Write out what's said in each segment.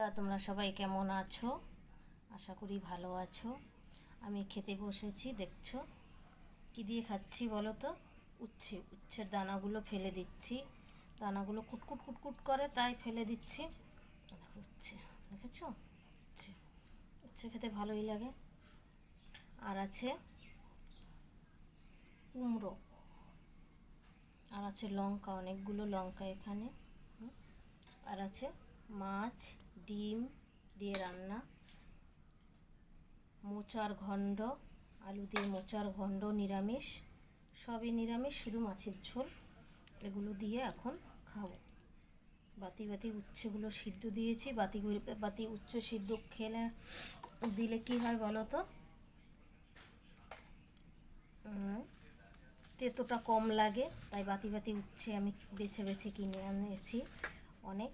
তোমরা সবাই কেমন আছো? আশা করি ভালো আছো। আমি খেতে বসেছি, দেখছ? কি দিয়ে খাচ্ছি বলো তো? উচ্ছে, উচ্ছের দানাগুলো ফেলে দিচ্ছি। দানাগুলো কুটকুট কুটকুট করে, তাই ফেলে দিচ্ছি। দেখো উচ্ছে, দেখেছ? উচ্ছে উচ্ছে খেতে ভালোই লাগে। আর আছে কুমড়ো, আর আছে লঙ্কা, অনেকগুলো লঙ্কা এখানে। আর আছে মাছ, ডিম দিয়ে রান্না। মোচার ঘণ্ড, আলু দিয়ে মোচার ঘণ্ড নিরামিষ। সবই নিরামিষ, শুধু মাছের ঝোল। এগুলো দিয়ে এখন খাব। বাতি বাতি উচ্ছেগুলো সিদ্ধ দিয়েছি। বাতি বাতি উচ্ছে সিদ্ধ খেলে দিলে কি হয় বলো তো? তেতোটা কম লাগে, তাই বাতি বাতি উচ্ছে আমি বেছে বেছে কিনে আনিয়েছি অনেক।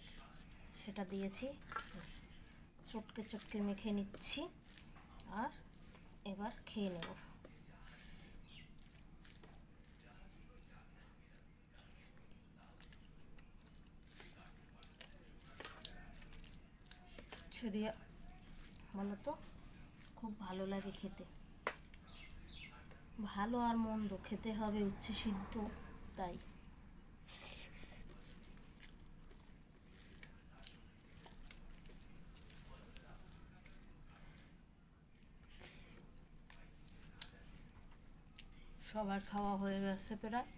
সেটা দিয়েছি। চটকে চটকে মেখে নিচ্ছি। আর এবার খেয়ে নেব। দিয়ে বলো তো খুব ভালো লাগে খেতে। ভালো আর মন্দ, খেতে হবে উচ্ছে সিদ্ধ, তাই। সবার খাওয়া হয়ে গেছে প্রায়।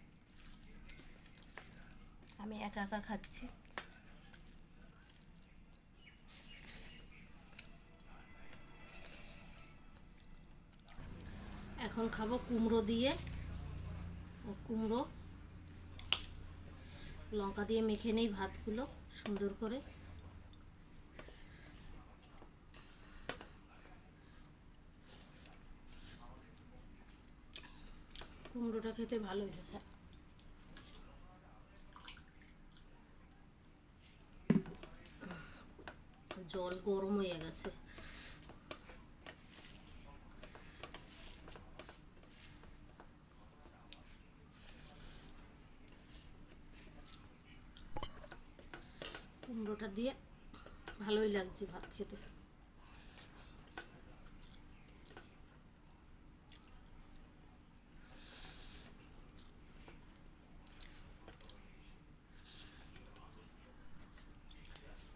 আমি একা একা খাচ্ছি। এখন খাব কুমড়ো দিয়ে। ও কুমড়ো। লঙ্কা দিয়ে মেখে নেই ভাতগুলো সুন্দর করে। কুমড়োটা খেতে ভালো হয়েছে। জল গরম হয়ে গেছে। কুমড়োটা দিয়ে ভালোই লাগছে ভাত খেতে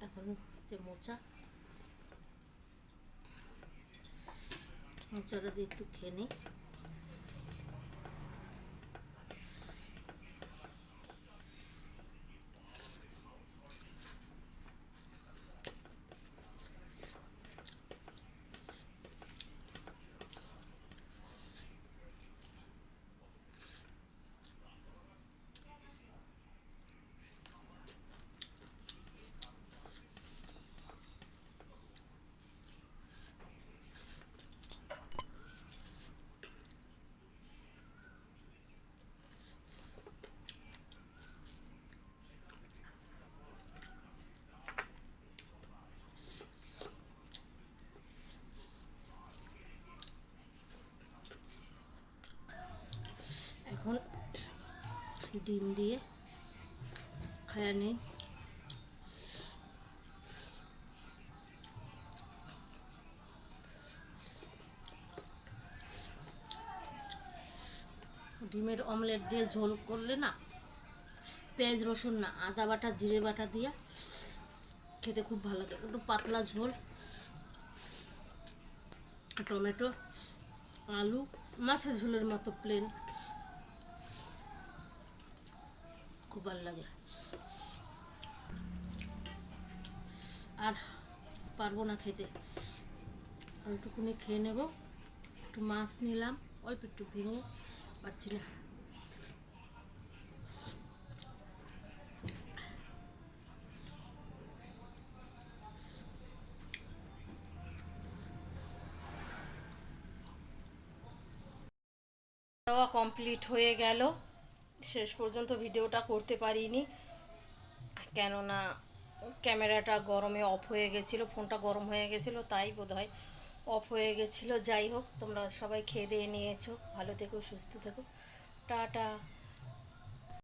এখন যে মোচা। মোচাটা দিয়ে একটু খেয়ে নিই এখন ডিম দিয়ে খায়া নেই। ডিমের অমলেট দিয়ে ঝোল করলে না পেঁয়াজ, রসুন না, আদা বাটা, জিরে বাটা দিয়ে খেতে খুব ভালো লাগে। একটু পাতলা ঝোল, টমেটো, আলু, মাছের ঝোলের মতো প্লেন খুব ভালো লাগে। আর পারব না খেতে। ওইটুকুনি খেয়ে নেব। একটু মাছ নিলাম, অল্প একটু ভেঙে, পারছি না। কমপ্লিট হয়ে গেল। শেষ পর্যন্ত ভিডিওটা করতে পারিনি। কেননা ক্যামেরাটা গরমে অফ হয়ে গেছিল, ফোনটা গরম হয়ে গেছিল, তাই বোধ হয় অফ হয়ে গেছিল। যাই হোক, তোমরা সবাই খেয়ে দিয়ে নিয়েছো। ভালো থেকো, সুস্থ থেকো। টাটা।